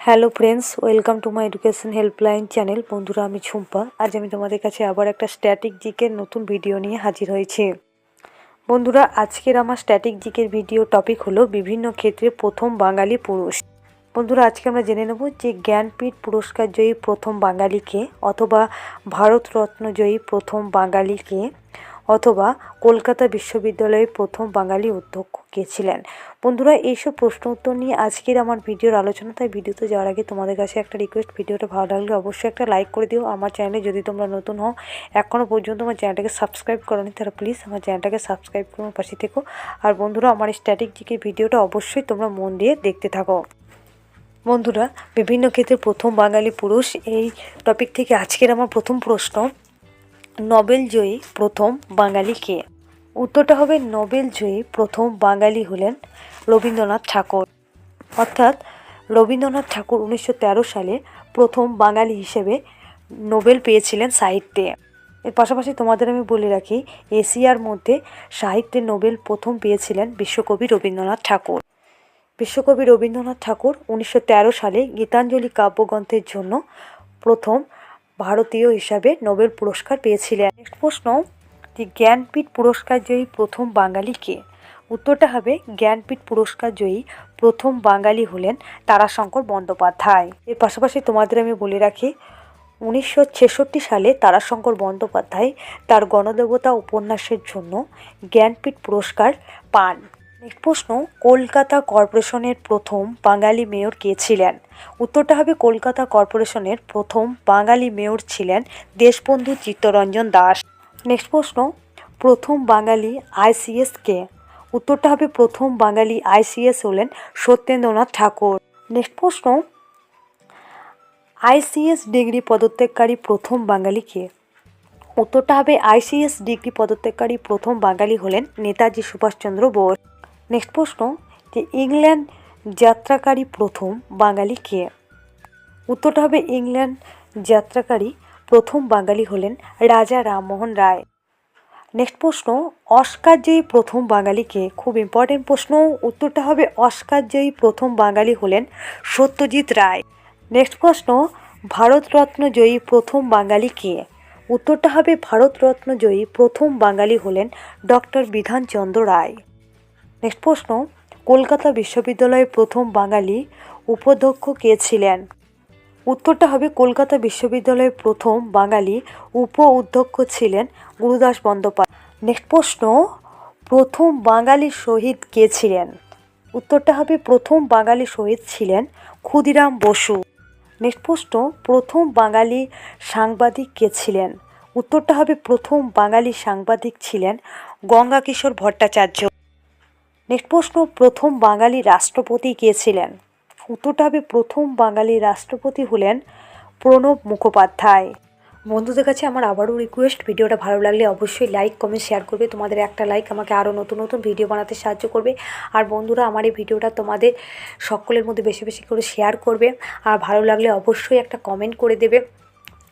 Hello friends, welcome to my education helpline channel. বন্ধুরা, আমি ঝুম্পা আজ আমি তোমাদের কাছে আবার একটা স্ট্যাটিক জিকের নতুন ভিডিও নিয়ে হাজির হয়েছি। বন্ধুরা, আজকের আমার স্ট্যাটিক জিকের ভিডিও টপিক হলো বিভিন্ন ক্ষেত্রে প্রথম বাঙালি পুরুষ। বন্ধুরা, আজকে আমরা জেনে নেব যে জ্ঞানপীঠ পুরস্কার জয়ী প্রথম বাঙালিকে অথবা ভারতরত্ন জয়ী প্রথম বাঙালিকে অথবা কলকাতা বিশ্ববিদ্যালয়ের প্রথম বাঙালি অধ্যক্ষ কে ছিলেন? বন্ধুরা, এইসব প্রশ্ন উত্তর নিয়ে আজকের আমার ভিডিওর আলোচনা, তাই ভিডিওতে যাওয়ার আগে তোমাদের কাছে একটা রিকোয়েস্ট ভিডিওটা ভালো লাগলে অবশ্যই একটা লাইক করে দিও। আমার চ্যানেলে যদি তোমরা নতুন হও এখনও পর্যন্ত আমার চ্যানেলটাকে সাবস্ক্রাইব করোনি, তাহলে প্লিজ আমার চ্যানেলটাকে সাবস্ক্রাইব করে পাশে থেকো। আর বন্ধুরা, আমার স্ট্যাটিক জিকে ভিডিওটা অবশ্যই তোমরা মন দিয়ে দেখতে থাকো। বন্ধুরা, বিভিন্ন ক্ষেত্রে প্রথম বাঙালি পুরুষ, এই টপিক থেকে আজকের আমার প্রথম প্রশ্ন। নোবেল জয়ী প্রথম বাঙালি কে? উত্তরটা হবে নোবেল জয়ী প্রথম বাঙালি হলেন রবীন্দ্রনাথ ঠাকুর। অর্থাৎ রবীন্দ্রনাথ ঠাকুর উনিশশো তেরো সালে প্রথম বাঙালি হিসেবে নোবেল পেয়েছিলেন সাহিত্যে। এর পাশাপাশি তোমাদের আমি বলে রাখি, এশিয়ার মধ্যে সাহিত্যে নোবেল প্রথম পেয়েছিলেন বিশ্বকবি রবীন্দ্রনাথ ঠাকুর। বিশ্বকবি রবীন্দ্রনাথ ঠাকুর উনিশশো তেরো সালে গীতাঞ্জলি কাব্যগ্রন্থের জন্য প্রথম ভারতীয় হিসাবে নোবেল পুরস্কার পেয়েছিলেন। নেক্সট প্রশ্ন জ্ঞানপীঠ পুরস্কার জয়ী প্রথম বাঙালি কে? উত্তরটা হবে, জ্ঞানপীঠ পুরস্কার জয়ী প্রথম বাঙালি হলেন তারাশঙ্কর বন্দ্যোপাধ্যায়। এর পাশাপাশি তোমাদের আমি বলে রাখি, উনিশশো ছেষট্টি সালে তারাশঙ্কর বন্দ্যোপাধ্যায় তার গণদেবতা উপন্যাসের জন্য জ্ঞানপীঠ পুরস্কার পান। প্রশ্ন। কলকাতা কর্পোরেশনের প্রথম বাঙালি মেয়র কে ছিলেন? উত্তরটা হবে কলকাতা কর্পোরেশনের প্রথম বাঙালি মেয়র ছিলেন দেশবন্ধু চিত্তরঞ্জন দাস। নেক্সট প্রশ্ন, প্রথম বাঙালি আইসিএস কে? উত্তরটা হবে প্রথম বাঙালি আইসিএস হলেন সত্যেন্দ্রনাথ ঠাকুর। নেক্সট প্রশ্ন আইসিএস ডিগ্রি পদত্যাগকারী প্রথম বাঙালি কে? উত্তরটা হবে আইসিএস ডিগ্রি পদত্যাগকারী প্রথম বাঙালি হলেন নেতাজি সুভাষচন্দ্র বোস। নেক্সট প্রশ্ন, যে ইংল্যান্ড যাত্রাকারী প্রথম বাঙালি কে? উত্তরটা হবে ইংল্যান্ড যাত্রাকারী প্রথম বাঙালি হলেন রাজা রামমোহন রায়। নেক্সট প্রশ্ন, অস্কার জয়ী প্রথম বাঙালি কে? খুব ইম্পর্টেন্ট প্রশ্ন, উত্তরটা হবে অস্কার জয়ী প্রথম বাঙালি হলেন সত্যজিৎ রায়। নেক্সট প্রশ্ন, ভারতরত্ন জয়ী প্রথম বাঙালি কে? উত্তরটা হবে ভারতরত্ন জয়ী প্রথম বাঙালি হলেন ডক্টর বিধানচন্দ্র রায়। নেক্সট প্রশ্ন, কলকাতা বিশ্ববিদ্যালয়ের প্রথম বাঙালি উপাধ্যক্ষ কে ছিলেন? উত্তরটা হবে কলকাতা বিশ্ববিদ্যালয়ের প্রথম বাঙালি উপ অধ্যক্ষ ছিলেন গুরুদাস বন্দ্যোপাধ্যায়। নেক্সট প্রশ্ন, প্রথম বাঙালি শহীদ কে ছিলেন? উত্তরটা হবে প্রথম বাঙালি শহীদ ছিলেন ক্ষুদিরাম বসু। নেক্সট প্রশ্ন, প্রথম বাঙালি সাংবাদিক কে ছিলেন? উত্তরটা হবে প্রথম বাঙালি সাংবাদিক ছিলেন গঙ্গা কিশোর ভট্টাচার্য। নেক্সট প্রশ্ন, প্রথম বাঙালি রাষ্ট্রপতি কে ছিলেন? উত্তরটা প্রথম বাঙালি রাষ্ট্রপতি হলেন প্রণব মুখোপাধ্যায়। বন্ধুদের কাছে আমার আবারও রিকোয়েস্ট ভিডিওটা ভালো লাগলে অবশ্যই লাইক কমেন্ট শেয়ার করবে। তোমাদের একটা লাইক আমাকে আরও নতুন নতুন ভিডিও বানাতে সাহায্য করবে। আর বন্ধুরা, আমার এই ভিডিওটা তোমাদের সকলের মধ্যে বেশি বেশি করে শেয়ার করবে। আর ভালো লাগলে অবশ্যই একটা কমেন্ট করে দেবে।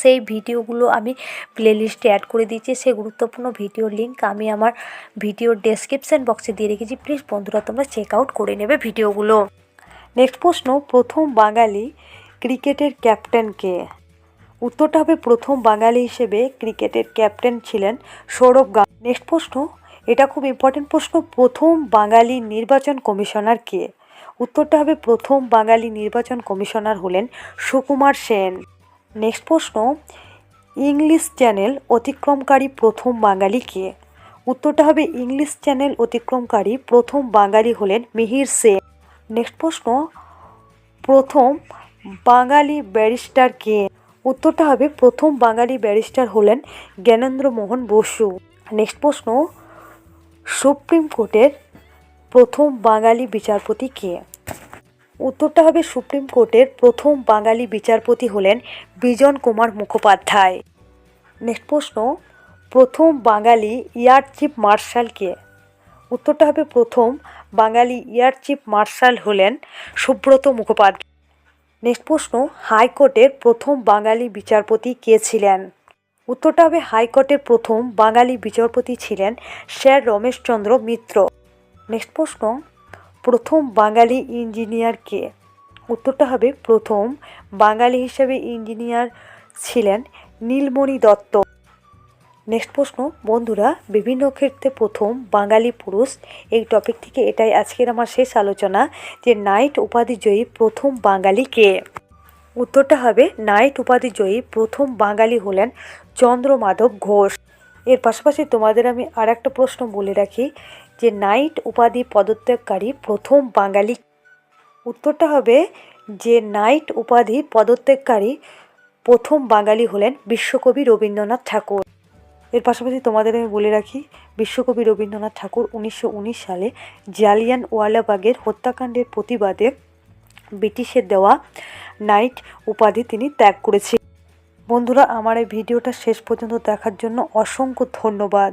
সেই ভিডিওগুলো আমি প্লেলিস্টে অ্যাড করে দিয়েছি। সেই গুরুত্বপূর্ণ ভিডিওর লিঙ্ক আমি আমার ভিডিওর ডেসক্রিপশান বক্সে দিয়ে রেখেছি। প্লিজ বন্ধুরা, তোমরা চেক আউট করে নেবে ভিডিওগুলো। নেক্সট প্রশ্ন, প্রথম বাঙালি ক্রিকেটের ক্যাপ্টেন কে? উত্তরটা হবে প্রথম বাঙালি হিসেবে ক্রিকেটের ক্যাপ্টেন ছিলেন সৌরভ গাং নেক্সট প্রশ্ন, এটা খুব ইম্পর্টেন্ট প্রশ্ন, প্রথম বাঙালি নির্বাচন কমিশনার কে? উত্তরটা হবে প্রথম বাঙালি নির্বাচন কমিশনার হলেন সুকুমার সেন। নেক্সট প্রশ্ন, ইংলিশ চ্যানেল অতিক্রমকারী প্রথম বাঙালি কে? উত্তরটা হবে ইংলিশ চ্যানেল অতিক্রমকারী প্রথম বাঙালি হলেন মিহির সেন। নেক্সট প্রশ্ন, প্রথম বাঙালি ব্যারিস্টার কে? উত্তরটা হবে প্রথম বাঙালি ব্যারিস্টার হলেন জ্ঞানেন্দ্র মোহন বসু। নেক্সট প্রশ্ন, সুপ্রিম কোর্টের প্রথম বাঙালি বিচারপতি কে? উত্তরটা হবে সুপ্রিম কোর্টের প্রথম বাঙালি বিচারপতি হলেন বিজন কুমার মুখোপাধ্যায়। নেক্সট প্রশ্ন, প্রথম বাঙালি এয়ার চিফ মার্শাল কে? উত্তরটা হবে প্রথম বাঙালি এয়ার চিফ মার্শাল হলেন সুব্রত মুখোপাধ্যায়। নেক্সট প্রশ্ন, হাইকোর্টের প্রথম বাঙালি বিচারপতি কে ছিলেন? উত্তরটা হবে হাইকোর্টের প্রথম বাঙালি বিচারপতি ছিলেন স্যার রমেশচন্দ্র মিত্র। নেক্সট প্রশ্ন প্রথম বাঙালি ইঞ্জিনিয়ার কে? উত্তরটা হবে প্রথম বাঙালি হিসেবে ইঞ্জিনিয়ার ছিলেন নীলমণি দত্ত। নেক্সট প্রশ্ন, বন্ধুরা, বিভিন্ন ক্ষেত্রে প্রথম বাঙালি পুরুষ। এই টপিক থেকে এটাই আজকের আমার শেষ আলোচনা যে নাইট উপাধি জয়ী প্রথম বাঙালি কে? উত্তরটা হবে নাইট উপাধি জয়ী প্রথম বাঙালি হলেন চন্দ্রমাধব ঘোষ। এর পাশাপাশি তোমাদের আমি আর একটা প্রশ্ন বলে রাখি। যে নাইট উপাধি পদত্যাগকারী প্রথম বাঙালি। উত্তরটা হবে যে নাইট উপাধি পদত্যাগকারী প্রথম বাঙালি হলেন বিশ্বকবি রবীন্দ্রনাথ ঠাকুর। এর পাশাপাশি তোমাদের আমি বলে রাখি, বিশ্বকবি রবীন্দ্রনাথ ঠাকুর উনিশশো উনিশ সালে জালিয়ান ওয়ালাবাগের হত্যাকাণ্ডের প্রতিবাদে ব্রিটিশের দেওয়া নাইট উপাধি তিনি ত্যাগ করেছিলেন। বন্ধুরা, আমার এই ভিডিওটা শেষ পর্যন্ত দেখার জন্য অসংখ্য ধন্যবাদ।